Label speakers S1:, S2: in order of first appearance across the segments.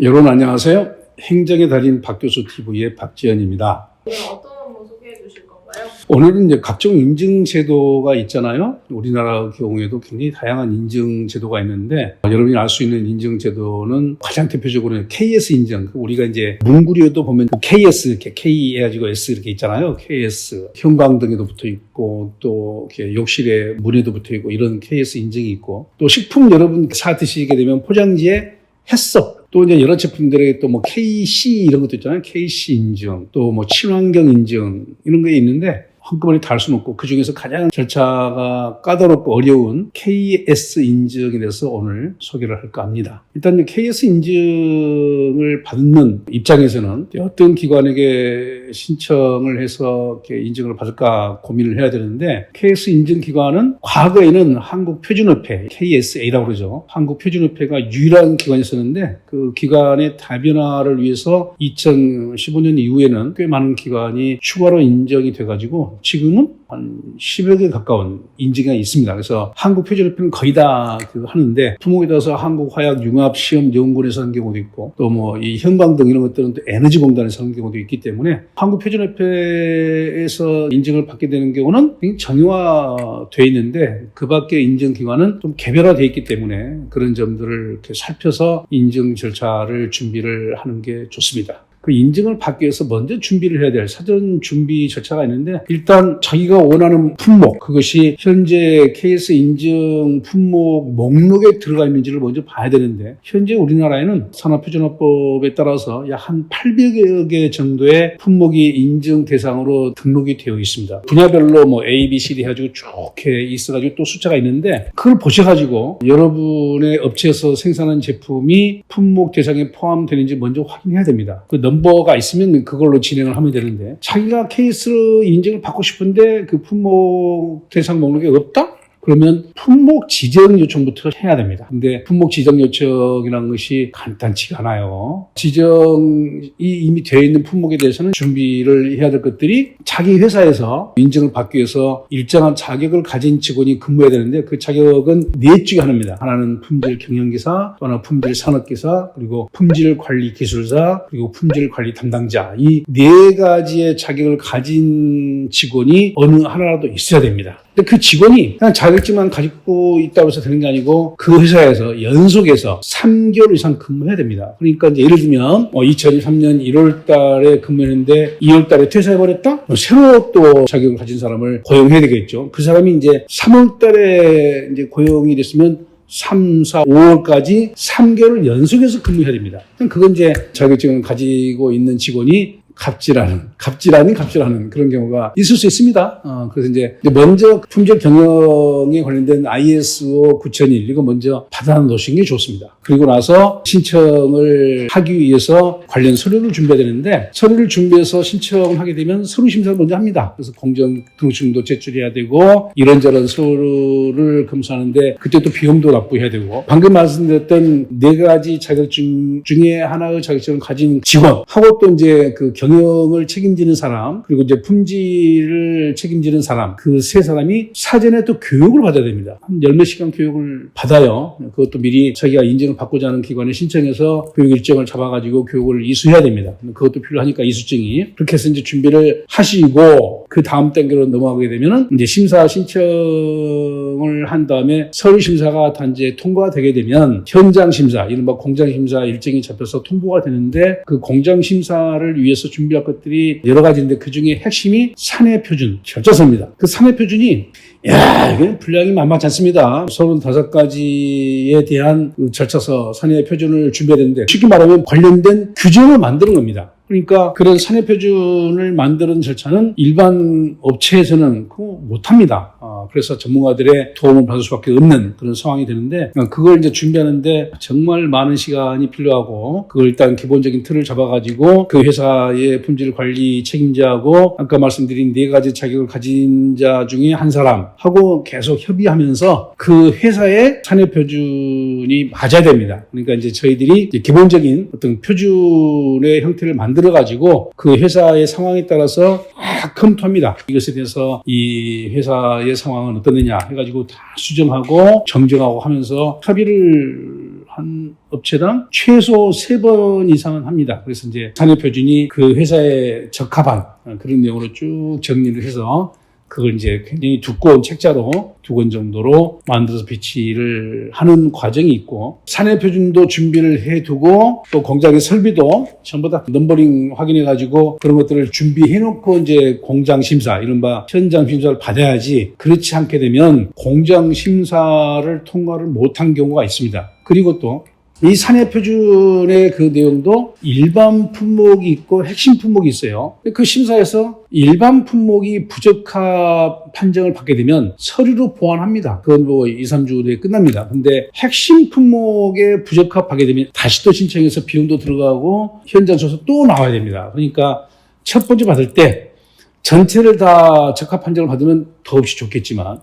S1: 여러분 안녕하세요. 행정의 달인 박 교수 TV의 박지현입니다.
S2: 오늘 어떤 뭐 소개해 주실 건가요?
S1: 오늘은 이제 각종 인증 제도가 있잖아요. 우리나라 경우에도 굉장히 다양한 인증 제도가 있는데 여러분이 알 수 있는 인증 제도는 가장 대표적으로 KS 인증. 우리가 이제 문구류에도 보면 KS 이렇게 K 해가지고 S 이렇게 있잖아요. KS 형광등에도 붙어 있고 또 이렇게 욕실에 문에도 붙어 있고 이런 KS 인증이 있고 또 식품 여러분 사 드시게 되면 포장지에 햇석 또 이제 여러 제품들에 또 뭐 KC 이런 것도 있잖아요. KC 인증, 또 뭐 친환경 인증 이런 게 있는데 한꺼번에 다 할 수는 없고 그 중에서 가장 절차가 까다롭고 어려운 KS 인증에 대해서 오늘 소개를 할까 합니다. 일단 이 KS 인증을 받는 입장에서는 어떤 기관에게 신청을 해서 인증을 받을까 고민을 해야 되는데 KS 인증 기관은 과거에는 한국표준협회 KSA라고 그러죠. 한국표준협회가 유일한 기관이었었는데 그 기관의 다변화를 위해서 2015년 이후에는 꽤 많은 기관이 추가로 인정이 돼가지고 지금은 한 10여 개 가까운 인증이 있습니다. 그래서 한국 표준협회는 거의 다 그 하는데 품목에 따라서 한국 화약 융합 시험 연구원에서 하는 경우도 있고 또 뭐 이 형광등 이런 것들은 또 에너지 공단에서 하는 경우도 있기 때문에 한국 표준협회에서 인증을 받게 되는 경우는 정형화되어 있는데 그 밖에 인증 기관은 좀 개별화되어 있기 때문에 그런 점들을 이렇게 살펴서 인증 절차를 준비를 하는 게 좋습니다. 그 인증을 받기 위해서 먼저 준비를 해야 될 사전 준비 절차가 있는데 일단 자기가 원하는 품목 그것이 현재 KS 인증 품목 목록에 들어가 있는지를 먼저 봐야 되는데 현재 우리나라에는 산업표준화법에 따라서 약 한 800여 개 정도의 품목이 인증 대상으로 등록이 되어 있습니다. 분야별로 뭐 A, B, C, D 해가지고 쭉 있어가지고 또 숫자가 있는데 그걸 보셔가지고 여러분의 업체에서 생산한 제품이 품목 대상에 포함되는지 먼저 확인해야 됩니다. 그 넘 버가 있으면 그걸로 진행을 하면 되는데 자기가 케이스로 인증을 받고 싶은데 그 품목 대상 목록에 없다? 그러면 품목 지정 요청부터 해야 됩니다. 근데 품목 지정 요청이라는 것이 간단치가 않아요. 지정이 이미 되어 있는 품목에 대해서는 준비를 해야 될 것들이 자기 회사에서 인증을 받기 위해서 일정한 자격을 가진 직원이 근무해야 되는데 그 자격은 네 중에 하나입니다. 하나는 품질 경영기사, 또 하나 품질 산업기사, 그리고 품질 관리 기술사, 그리고 품질 관리 담당자. 이 네 가지의 자격을 가진 직원이 어느 하나라도 있어야 됩니다. 근데 그 직원이 그냥 자격증만 가지고 있다고 해서 되는 게 아니고 그 회사에서 연속해서 3개월 이상 근무해야 됩니다. 그러니까 예를 들면 2023년 1월 달에 근무했는데 2월 달에 퇴사해버렸다? 그럼 새로 또 자격을 가진 사람을 고용해야 되겠죠. 그 사람이 이제 3월 달에 이제 고용이 됐으면 3, 4, 5월까지 3개월 연속해서 근무해야 됩니다. 그건 이제 자격증을 가지고 있는 직원이 갑질하는, 갑질하는, 갑질하는 그런 경우가 있을 수 있습니다. 어, 그래서 이제 먼저 품질 경영에 관련된 ISO 9001 이거 먼저 받아 놓으시는 게 좋습니다. 그리고 나서 신청을 하기 위해서 관련 서류를 준비해야 되는데 서류를 준비해서 신청을 하게 되면 서류 심사를 먼저 합니다. 그래서 공정 등록증도 제출해야 되고 이런저런 서류를 검수하는데 그때 또 비용도 납부해야 되고 방금 말씀드렸던 네 가지 자격증 중에 하나의 자격증을 가진 직원하고 또 이제 그 경 영을 책임지는 사람 그리고 이제 품질을 책임지는 사람 그 세 사람이 사전에 또 교육을 받아야 됩니다. 한 열 몇 시간 교육을 받아요. 그것도 미리 자기가 인증을 받고자 하는 기관에 신청해서 교육 일정을 잡아가지고 교육을 이수해야 됩니다. 그것도 필요하니까 이수증이 그렇게 해서 이제 준비를 하시고 그 다음 단계로 넘어가게 되면은 이제 심사 신청을 한 다음에 서류 심사가 단지에 통과가 되게 되면 현장 심사, 이른바 공장 심사 일정이 잡혀서 통보가 되는데 그 공장 심사를 위해서 준비할 것들이 여러 가지인데 그 중에 핵심이 사내 표준 절차서입니다. 그 사내 표준이 야, 이게 분량이 만만치 않습니다. 35가지에 대한 그 절차서 사내 표준을 준비해야 되는데 쉽게 말하면 관련된 규정을 만드는 겁니다. 그러니까 그런 사내 표준을 만드는 절차는 일반 업체에서는 못합니다. 어, 그래서 전문가들의 도움을 받을 수밖에 없는 그런 상황이 되는데 어, 그걸 이제 준비하는데 정말 많은 시간이 필요하고 그걸 일단 기본적인 틀을 잡아가지고 그 회사의 품질 관리 책임자하고 아까 말씀드린 네 가지 자격을 가진 자 중에 한 사람하고 계속 협의하면서 그 회사의 사내 표준이 맞아야 됩니다. 그러니까 이제 저희들이 이제 기본적인 어떤 표준의 형태를 만들어 가지고 그 회사의 상황에 따라서 다 검토합니다. 이것에 대해서 이 회사의 상황은 어떻느냐 해가지고 다 수정하고 정정하고 하면서 협의를 한 업체당 최소 세 번 이상은 합니다. 그래서 이제 산업표준이 그 회사에 적합한 어, 그런 내용으로 쭉 정리를 해서 그걸 이제 굉장히 두꺼운 책자로 두 권 정도로 만들어서 배치를 하는 과정이 있고 산해 표준도 준비를 해두고 또 공장의 설비도 전부 다 넘버링 확인해 가지고 그런 것들을 준비해 놓고 이제 공장 심사 이른바 현장 심사를 받아야지 그렇지 않게 되면 공장 심사를 통과를 못한 경우가 있습니다. 그리고 또 이 산해 표준의 그 내용도 일반 품목이 있고 핵심 품목이 있어요. 그 심사에서 일반 품목이 부적합 판정을 받게 되면 서류로 보완합니다. 그건 뭐 2, 3주 내에 끝납니다. 근데 핵심 품목에 부적합하게 되면 다시 또 신청해서 비용도 들어가고 현장 조사 또 나와야 됩니다. 그러니까 첫 번째 받을 때 전체를 다 적합 판정을 받으면 더없이 좋겠지만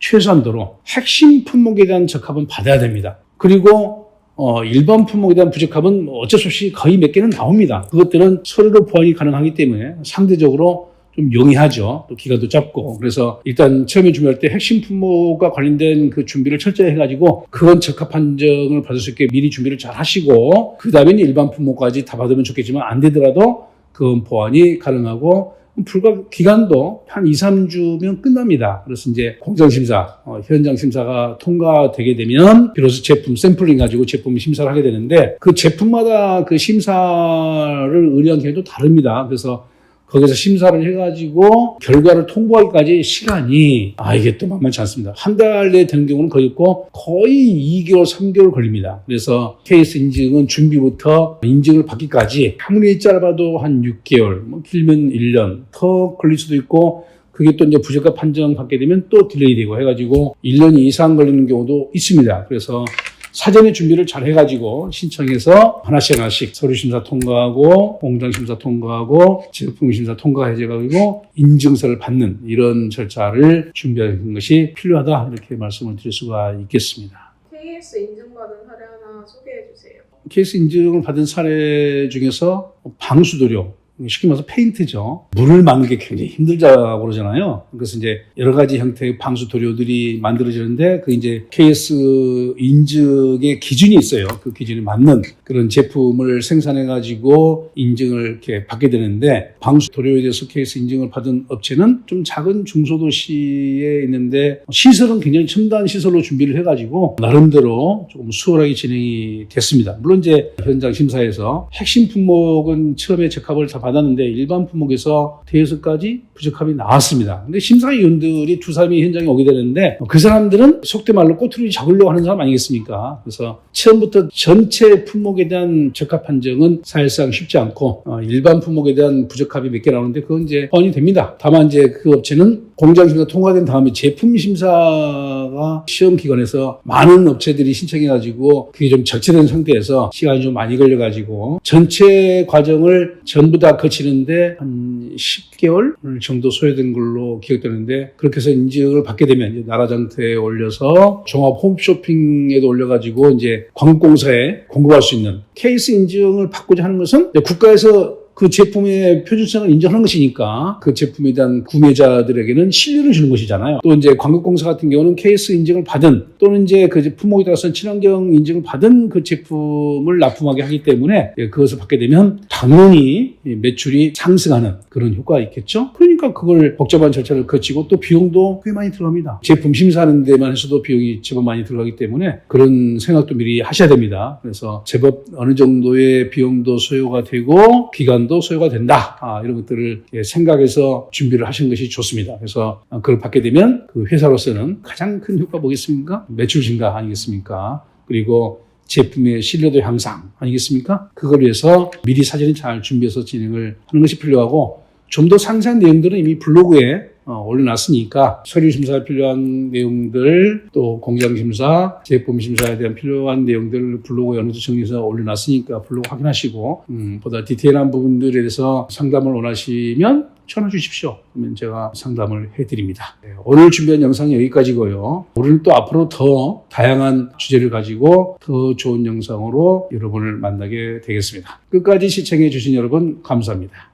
S1: 최소한도로 핵심 품목에 대한 적합은 받아야 됩니다. 그리고 어, 일반 품목에 대한 부적합은 뭐 어쩔 수 없이 거의 몇 개는 나옵니다. 그것들은 서류로 보완이 가능하기 때문에 상대적으로 좀 용이하죠. 또 기간도 짧고. 그래서 일단 처음에 준비할 때 핵심 품목과 관련된 그 준비를 철저히 해가지고 그건 적합 판정을 받을 수 있게 미리 준비를 잘 하시고 그 다음에 일반 품목까지 다 받으면 좋겠지만 안 되더라도 그건 보완이 가능하고 불과 기간도 한 2, 3주면 끝납니다. 그래서 이제 공장 심사, 어, 현장 심사가 통과되게 되면 비로소 제품 샘플링 가지고 제품 심사를 하게 되는데 그 제품마다 그 심사를 의뢰한 경우도 다릅니다. 그래서 거기서 심사를 해가지고 결과를 통보하기까지 시간이 아 이게 또 만만치 않습니다. 한 달 내에 되는 경우는 거의 있고 거의 2개월, 3개월 걸립니다. 그래서 케이스 인증은 준비부터 인증을 받기까지 아무리 짧아도 한 6개월, 뭐 길면 1년 더 걸릴 수도 있고 그게 또 이제 부적합 판정 받게 되면 또 딜레이 되고 해가지고 1년 이상 걸리는 경우도 있습니다. 그래서 사전에 준비를 잘 해가지고 신청해서 하나씩 하나씩 서류 심사 통과하고 공장 심사 통과하고 제품 심사 통과해가지고 인증서를 받는 이런 절차를 준비하는 것이 필요하다 이렇게 말씀을 드릴 수가 있겠습니다.
S2: KS 인증받은 사례 하나 소개해 주세요.
S1: 케이스 인증을 받은 사례 중에서 방수도료 쉽게 말해서 페인트죠. 물을 막는 게 굉장히 힘들다고 그러잖아요. 그래서 이제 여러 가지 형태의 방수 도료들이 만들어지는데 그 이제 KS 인증의 기준이 있어요. 그 기준에 맞는 그런 제품을 생산해 가지고 인증을 이렇게 받게 되는데 방수 도료에 대해서 KS 인증을 받은 업체는 좀 작은 중소도시에 있는데 시설은 굉장히 첨단 시설로 준비를 해 가지고 나름대로 조금 수월하게 진행이 됐습니다. 물론 이제 현장 심사에서 핵심 품목은 처음에 적합을 다 받았는데 일반 품목에서 대여섯까지 부적합이 나왔습니다. 근데 심사위원들이 두 사람이 현장에 오게 되는데 그 사람들은 속된 말로 꼬투리 잡으려고 하는 사람 아니겠습니까? 그래서 처음부터 전체 품목에 대한 적합 판정은 사실상 쉽지 않고 어, 일반 품목에 대한 부적합이 몇 개 나오는데 그건 이제 보완이 됩니다. 다만 이제 그 업체는 공장 심사 통과된 다음에 제품 심사가 시험 기관에서 많은 업체들이 신청해가지고 그게 좀 적체된 상태에서 시간이 좀 많이 걸려가지고 전체 과정을 전부 다 거치는데 한 10개월 정도 소요된 걸로 기억되는데 그렇게 해서 인증을 받게 되면 이제 나라 장터에 올려서 종합 홈쇼핑에도 올려가지고 이제 관공사에 공급할 수 있는 케이스 인증을 받고자 하는 것은 국가에서 그 제품의 표준성을 인정하는 것이니까 그 제품에 대한 구매자들에게는 신뢰를 주는 것이잖아요. 또 이제 광급공사 같은 경우는 케이스 인증을 받은 또는 이제 그 품목에 따라서 친환경 인증을 받은 그 제품을 납품하게 하기 때문에 예, 그것을 받게 되면 당연히 이 매출이 상승하는 그런 효과가 있겠죠. 그러니까 그걸 복잡한 절차를 거치고 또 비용도 꽤 많이 들어갑니다. 제품 심사하는 데만 해서도 비용이 제법 많이 들어가기 때문에 그런 생각도 미리 하셔야 됩니다. 그래서 제법 어느 정도의 비용도 소요가 되고 기간 도 소요가 된다. 아, 이런 것들을 예, 생각해서 준비를 하시는 것이 좋습니다. 그래서 어, 그걸 받게 되면 그 회사로서는 가장 큰 효과 뭐겠습니까? 매출 증가 아니겠습니까? 그리고 제품의 신뢰도 향상 아니겠습니까? 그걸 위해서 미리 사전에 잘 준비해서 진행을 하는 것이 필요하고 좀 더 상세한 내용들은 이미 블로그에 어, 올려놨으니까 서류 심사에 필요한 내용들 또 공장 심사, 제품 심사에 대한 필요한 내용들을 블로그에 어느 정도 정리해서 올려놨으니까 블로그 확인하시고 음, 보다 디테일한 부분들에 대해서 상담을 원하시면 전화 주십시오. 그러면 제가 상담을 해드립니다. 네, 오늘 준비한 영상은 여기까지고요. 우리는 또 앞으로 더 다양한 주제를 가지고 더 좋은 영상으로 여러분을 만나게 되겠습니다. 끝까지 시청해 주신 여러분 감사합니다.